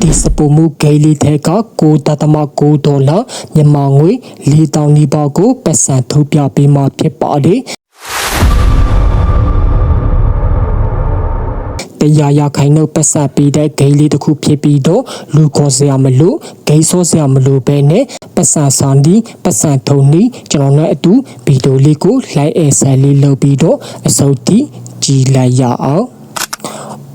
ဒီစပူမှုဂိတ်လေးတဲ့က9.9ဒေါ်လာမြန်မာငွေ4000နီးပါးကိုပတ်စံထုတ်ပြပေးမှာဖြစ်ပါတယ်တရားရခိုင်နှုတ်ပတ်ဆက်ပြီးတဲ့ဂိမ်းလေးတစ်ခုဖြစ်ပြီးတော့လူခေါ်စရာမလိုဂိမ်းဆောစရာမလိုပဲနဲ့ပတ်စံဆောင်ဒီပတ်စံထုံဒီကျွန်တော်တို့အတူဗီဒီယိုလေးကို like အဲဆယ်လေးလုပ်ပြီးတော့အစုပ်တီကြည်လိုက်ရအောင်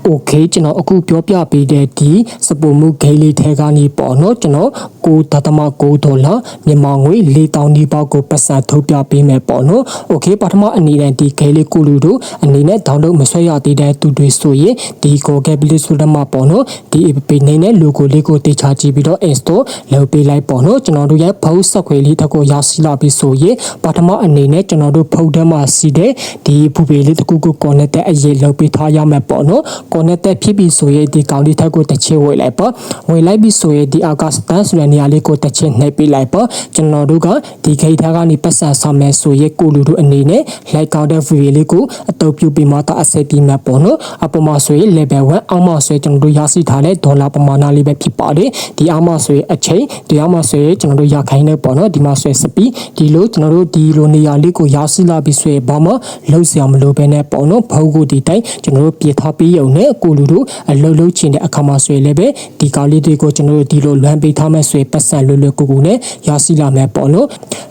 โอเคကျွန်တော်အခုပြောပြပေးတဲ့ဒီစပူမှုဂိမ်းလေးထဲကနေပေါ့နော်ကျွန်တော်9.9ဒေါ်လာမြန်မာငွေ4000နီးပါးကိုပတ်စံထုတ်ပြပေးမယ်ပေါ့နော်โอเคပထမအနေနဲ့ဒီဂိမ်းလေးကိုလူတို့အနေနဲ့ download မဆွဲရသေးတဲ့သူတွေဆိုရင်ဒီ Google Play Store မှာပေါ့နော်ဒီ app နေနဲ့ logo လေးကိုတေချာကြည့်ပြီးတော့ install လုပ်ပေးလိုက်ပေါ့နော်ကျွန်တော်တို့ရဲ့ဖုန်းဆက်ခွေလေးတစ်ခုရရှိလာပြီဆိုရင်ပထမအနေနဲ့ကျွန်တော်တို့ဖုန်းထဲမှာစီတဲ့ဒီဖူပေလေးတစ်ခုကို connect တဲ့အရေးလုပ်ပေးထားရမယ်ပေါ့နော် connect ဖြစ်ပြီဆိုရင်ဒီကောင်လေးထက်ကိုတစ်ချက်ဝေလိုက်ပေါ့ဝေလိုက်ပြီဆိုရင်ဒီအာကာစတန်ဆိုတဲ့နေရာလေးကိုတစ်ချက်နှိပ်ပေးလိုက်ပေါ့ကျွန်တော်တို့ကဒီခိတ်ထားကနေပတ်စံဆောင်မယ်ဆိုရင်ကိုလူတို့အနေနဲ့ like ကောက်တဲ့ view လေးကိုအတုပ်ပြုပြီးမှတော့အဆက်ပြီးမှပေါ့နော်အပေါ်မှာဆိုရင် level 1အောက်မှာဆိုရင်ကျွန်တော်တို့ရရှိထားတဲ့ဒေါ်လာပမာဏလေးပဲဖြစ်ပါတယ်ဒီအောက်မှာဆိုရင်အချိန်ဒီအောက်မှာဆိုရင်ကျွန်တော်တို့ရခိုင်းနေပေါ့နော်ဒီမှာဆိုရင်စပီဒီလိုကျွန်တော်တို့ဒီလိုနေရာလေးကိုရရှိလာပြီဆိုရင်ဘာမှလုံးစရာမလိုပဲနဲ့ပေါ့နော်ဘုံကိုဒီတိုင်းကျွန်တော်တို့ပြေထားပြီးရုံနဲ့ကိုလူတို့အလုံးလုံးချင်တဲ့အခါမှာဆိုရင်လည်းပဲဒီကားလေးတွေကိုကျွန်တော်တို့ဒီလိုလွမ်းပေးထားမယ်ဆိုရင်ပတ်စံလွယ်လွယ်ကူကူနဲ့ရရှိလာမယ်ပေါ့နော်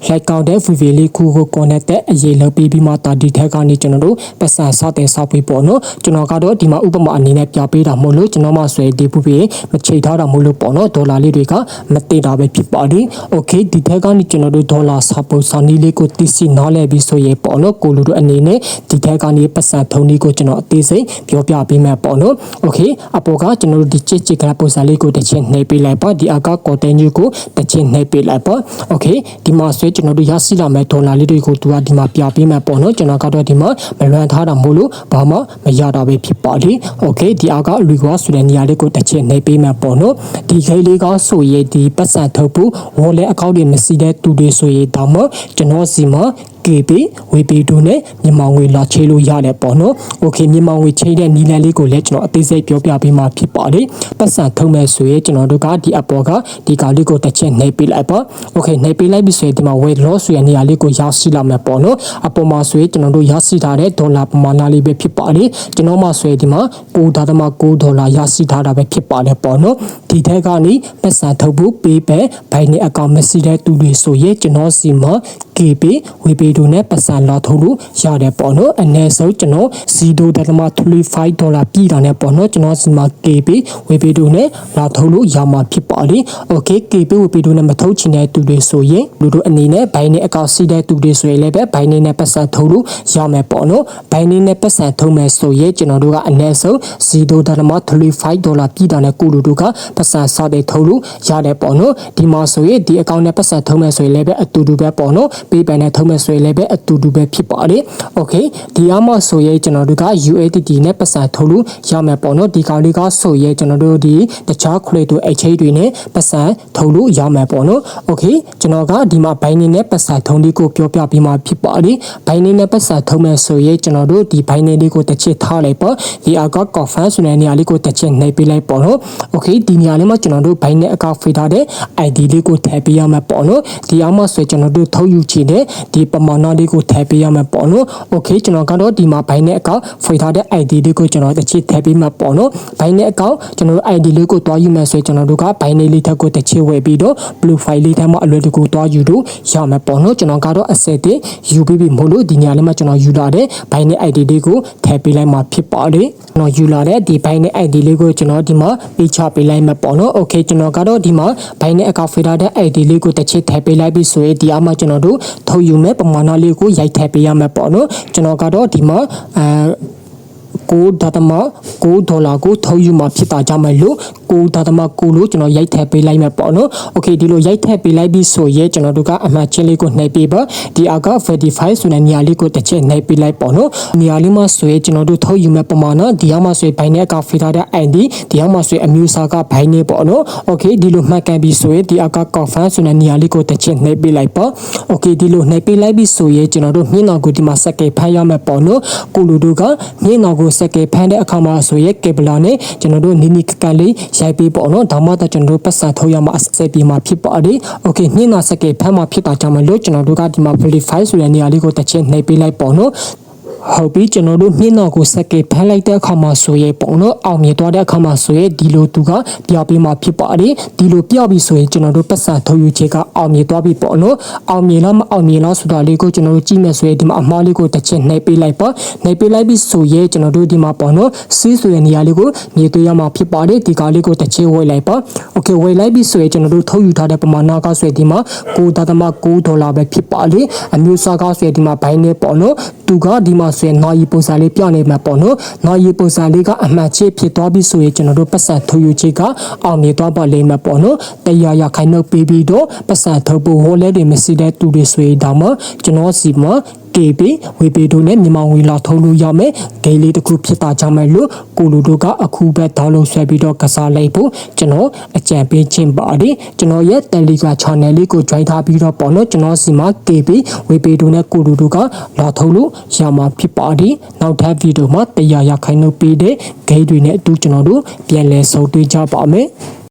like ကောက်တဲ့ VV လေးခုကို connect တဲ့အရေးလုပ်ပြီးပြီးမှတာဒီထက်ကနေကျွန်တော်တို့ပတ်စံစတဲ့ဆောက်ပြီးပေါ့နော်ကျွန်တော်ကတော့ဒီမှာဥပမာအနေနဲ့ပြပေးတာမဟုတ်လို့ကျွန်တော်မှဆိုရင်ဒီ VV မချိထားတာမဟုတ်လို့ပေါ့နော်ဒေါ်လာလေးတွေကမတည်တာပဲဖြစ်ပါတယ် okay ဒီထက်ကနေကျွန်တော်တို့ဒေါ်လာစာပုံစာနီးလေးကိုသိစီနားလဲပြီးဆိုရင်ပေါ့နော်ကိုလူတို့အနေနဲ့ဒီထက်ကနေပတ်စံထုံလေးကိုကျွန်တော်အသေးစိတ်ပြောပြပေးမယ်ပေါ့နော် okay အပေါ်ကကျွန်တော်တို့ဒီချစ်ချစ်ကပုံစံလေးကိုတစ်ချက်နှိပ်ပေးလိုက်ပါဒီအကကော်တန်ကြီးကိုတစ်ချက်နှိပ်ပေးလိုက်ပါ okay ဒီမှာဆွဲကျွန်တော်တို့ရရှိလာမဲ့ဒေါ်လာလေးတွေကိုသူကဒီမှာပြပေးမယ်ပေါ့နော်ကျွန်တော်ကတော့ဒီမှာမလွန်ထားတာမို့လို့ဘာမှမရတာပဲဖြစ်ပါလေ okay ဒီအက request ဆိုတဲ့နေရာလေးကိုတစ်ချက်နှိပ်ပေးမယ်ပေါ့နော်ဒီခိတ်လေးကဆိုရင်ဒီပတ်စံထုတ်ဖို့ wallet account တွေမရှိတဲ့သူတွေဆိုရင်ဒါမှကျွန်တော်စီမှာ KB ဝေပီတူနဲ့မြန်မာငွေလာချေလို့ရတယ်ပေါ့နော်။ Okay မြန်မာငွေချေတဲ့နီလန်လေးကိုလည်းကျွန်တော်အသေးစိတ်ပြောပြပေးမှာဖြစ်ပါတယ်။ပတ်စံထုံးမဲ့ဆိုရင်ကျွန်တော်တို့ကဒီအပေါ်ကဒီကောင်လေးကိုတစ်ချက်နှိပ်ပေးလိုက်ပါ။ Okay နှိပ်ပေးလိုက်ပြီဆိုရင်ဒီမှာ weight loss ဆိုတဲ့နေရာလေးကိုရရှိလာမယ်ပေါ့နော်။အပေါ်မှာဆိုရင်ကျွန်တော်တို့ရရှိထားတဲ့ဒေါ်လာပမာဏလေးပဲဖြစ်ပါတယ်။ကျွန်တော်မှဆိုရင်ဒီမှာ9.9ဒေါ်လာရရှိထားတာပဲဖြစ်ပါတယ်ပေါ့နော်။ဒီထက်ကနေပတ်စံထုတ်ဖို့ပေးပဲဘိုင်နေအကောင့်မရှိတဲ့သူတွေဆိုရင်ကျွန်တော်စီမှာ KB ဝေပီတူနဲ့ပတ်စံလာထုတ်လို့ရတယ်ပေါ့နော်အနည်းဆုံးကျွန်တော်0.35ဒေါ်လာပြည်တာနဲ့ပေါ့နော်ကျွန်တော်စီမှာ KB ဝေပီတူနဲ့လာထုတ်လို့ရမှာဖြစ်ပါလေ။ Okay KB ဝေပီတူနဲ့မထုတ်ချင်တဲ့သူတွေဆိုရင်လူတို့အနေနဲ့ဘိုင်းနဲ့အကောင့်စီးတဲ့သူတွေဆိုရင်လည်းပဲဘိုင်းနဲ့ပတ်စံထုတ်လို့ရမယ်ပေါ့နော်ဘိုင်းနဲ့ပတ်စံထုတ်မယ်ဆိုရင်ကျွန်တော်တို့ကအနည်းဆုံး0.35ဒေါ်လာပြည်တာနဲ့ကိုလူတို့ကပတ်စံစတဲ့ထုတ်လို့ရတယ်ပေါ့နော်ဒီမှာဆိုရင်ဒီအကောင့်နဲ့ပတ်စံထုတ်မယ်ဆိုရင်လည်းပဲအတူတူပဲပေါ့နော်ပေးပန်နဲ့ထုံးမဲ့ဆိုရင်လည်းပဲအတူတူပဲဖြစ်ပါတယ်။ Okay ဒီအမဆိုရင်ကျွန်တော်တို့က USDT နဲ့ပတ်စံထုတ်လို့ရမယ်ပေါ့နော်ဒီကောင်လေးကဆိုရင်ကျွန်တော်တို့ဒီတခြား credit တွေ exchange တွေနဲ့ပတ်စံထုတ်လို့ရမယ်ပေါ့နော်။ Okay ကျွန်တော်ကဒီမှာ Binance နဲ့ပတ်စံထုံးလေးကိုပြောပြပြီးမှဖြစ်ပါတယ်။ Binance နဲ့ပတ်စံထုံးမဲ့ဆိုရင်ကျွန်တော်တို့ဒီ Binance လေးကိုတစ်ချက်ထားလိုက်ပေါ့ဒီအကော confirm ဆိုတဲ့နေရာလေးကိုတစ်ချက်နှိပ်ပေးလိုက်ပေါ့နော်။ Okay ဒီနေရာလေးမှာကျွန်တော်တို့ Binance account ဖေးထားတဲ့ ID လေးကိုထည့်ပေးရမယ်ပေါ့နော်။ဒီအောင်မှဆိုကျွန်တော်တို့ထုတ်ယူချင်တဲ့ဒီပမာဏလေးကိုထည့်ပေးရမယ်ပေါ့နော်။ Okay ကျွန်တော်ကတော့ဒီမှာဘိုင်းနဲ့အကောင့်ဖွေထားတဲ့ ID လေးကိုကျွန်တော်တစ်ချက်ထည့်ပေးမှာပေါ့နော်။ဘိုင်းနဲ့အကောင့်ကျွန်တော်တို့ ID လေးကိုတွားယူမယ်ဆိုရင်ကျွန်တော်တို့ကဘိုင်းလေးလေးထက်ကိုတစ်ချက်ဝယ်ပြီးတော့ blue file လေးထဲမှာအလွယ်တကူတွားယူလို့ရမယ်ပေါ့နော်။ကျွန်တော်ကတော့အစက်တင်ယူပြီးပြီမို့လို့ဒီညလေးမှာကျွန်တော်ယူလာတဲ့ဘိုင်းနဲ့ ID လေးကိုထည့်ပေးလိုက်မှာဖြစ်ပါတယ်။ကျွန်တော်ယူလာတဲ့ဒီဘိုင်းနဲ့ ID လေးကိုကျွန်တော်ဒီမှာပေးချပေးလိုက်မှာပေါ့နော်။ Okay ကျွန်တော်ကတော့ဒီမှာဘိုင်းနဲ့အကောင့်ဖွေထားတဲ့ ID လေးကိုတစ်ချက်ထည့်ပေးလိုက်ပြီဆိုရင်ဒီအမှကျွန်တော်တို့ထုတ်ယူမဲ့ပမာဏလေးကိုရိုက်ထည့်ပေးရမယ်ပေါ့နော်ကျွန်တော်ကတော့ဒီမှာအဲ9ဒသမ9ဒေါ်လာကိုထုတ်ယူမှာဖြစ်တာကြောင့်မလို့9ဒသမ9လို့ကျွန်တော်ရိုက်ထည့်ပေးလိုက်မယ်ပေါ့နော်။ Okay ဒီလိုရိုက်ထည့်ပေးလိုက်ပြီးဆိုရင်ကျွန်တော်တို့ကအမှတ်ချင်းလေးကိုနှိပ်ပေးပါဒီအောက်က45ဆိုတဲ့နေရာလေးကိုတစ်ချက်နှိပ်ပေးလိုက်ပေါ့နော်။နေရာလေးမှာဆိုရင်ကျွန်တော်တို့ထုတ်ယူမဲ့ပမာဏဒီအောက်မှာဆိုရင်ဘိုင်နဲ့ကဖေးထားတဲ့ ID ဒီအောက်မှာဆိုရင်အမျိုးအစားကဘိုင်နေပေါ့နော်။ Okay ဒီလိုမှတ်ကန်ပြီးဆိုရင်ဒီအောက်က confirm ဆိုတဲ့နေရာလေးကိုတစ်ချက်နှိပ်ပေးလိုက်ပါ။ Okay ဒီလိုနှိပ်ပေးလိုက်ပြီးဆိုရင်ကျွန်တော်တို့မြင်းတော်ကိုဒီမှာစက်ကဖမ်းရမယ်ပေါ့နော်။ကိုလူတို့ကမြင်းတော်ကိုစက်ကဲဖန်တဲ့အခါမှာဆိုရဲကေဘလာနဲ့ကျွန်တော်တို့နီနီကကန်လေးရိုက်ပေးပေါ့နော်ဒါမှသာကျွန်တော်တို့ပတ်စာထုတ်ရမှာအဆက်ပြေမှာဖြစ်ပါတယ်။ Okay ညနာစက်ကဲဖန်မှာဖြစ်တာကြောင့်မလို့ကျွန်တော်တို့ကဒီမှာ verify ဆိုတဲ့နေရာလေးကိုတစ်ချက်နှိပ်ပေးလိုက်ပေါ့နော် ဟုတ်ပြီကျွန်တော်တို့မြင်းတော်ကိုစက်ကဖမ်းလိုက်တဲ့အခါမှာဆိုရဲပေါ့နော်အောင်မြင်သွားတဲ့အခါမှာဆိုရဲဒီလိုသူကပြပေးမှာဖြစ်ပါတယ်ဒီလိုပြပြီးဆိုရင်ကျွန်တော်တို့ပတ်စံထုတ်ယူချက်ကအောင်မြင်သွားပြီပေါ့နော်အောင်မြင်လားမအောင်မြင်လားဆိုတာလေးကိုကျွန်တော်တို့ကြည့်မယ်ဆိုရင်ဒီမှာအမှားလေးကိုတစ်ချက်နှိပ်ပေးလိုက်ပါနှိပ်ပေးလိုက်ပြီးဆိုရဲကျွန်တော်တို့ဒီမှာပေါ့နော်စီးဆိုတဲ့နေရာလေးကိုမြေသွေးရမှာဖြစ်ပါတယ်ဒီကားလေးကိုတစ်ချက်ဝယ်လိုက်ပါโอเคဝယ်လိုက်ပြီးဆိုရင်ကျွန်တော်တို့ထုတ်ယူထားတဲ့ပမာဏကဆိုရင်ဒီမှာ9.9ဒေါ်လာပဲဖြစ်ပါလေအမျိုးအစားကဆိုရင်ဒီမှာဘိုင်းနဲ့ပေါ့နော်သူကဒီမှာ ဆိုရင်နာယီပုံစံလေးပြနေမှာပေါ့နော်နာယီပုံစံလေးကအမှန်ချစ်ဖြစ်သွားပြီဆိုရင်ကျွန်တော်တို့ပတ်စံထုတ်ယူချက်ကအောင်မြင်သွားပါလိမ့်မယ်ပေါ့နော်တရားရခိုင်နှုတ်ပေးပြီးတော့ပတ်စံထုတ်ဖို့ဝေါ်လဲတွေမရှိတဲ့သူတွေဆိုရင်ဒါမှကျွန်တော်စီမှာ KB ဝေပေတို့နဲ့မြန်မာငွေလာထုံးလို့ရမယ်ဂိမ်းလေးတစ်ခုဖြစ်တာကြောင့်မဲ့လို့ကိုလူတို့ကအခုပဲဒေါင်းလုံးဆွဲပြီးတော့ကစားလိုက်ဖို့ကျွန်တော်အကြံပေးခြင်းပါတယ်ကျွန်တော်ရဲ့ Telegram channel လေးကို join ထားပြီးတော့ပေါ့နော်ကျွန်တော်စီမှာ KB ဝေပေတို့နဲ့ကိုလူတို့ကလာထုံးလို့ရမှာဖြစ်ပါတယ်နောက်ထပ်ဗီဒီယိုမှာတရားရခိုင်လို့ပေးတဲ့ဂိမ်းတွေနဲ့အတူကျွန်တော်တို့ပြန်လည်ဆုံတွေ့ကြပါမယ်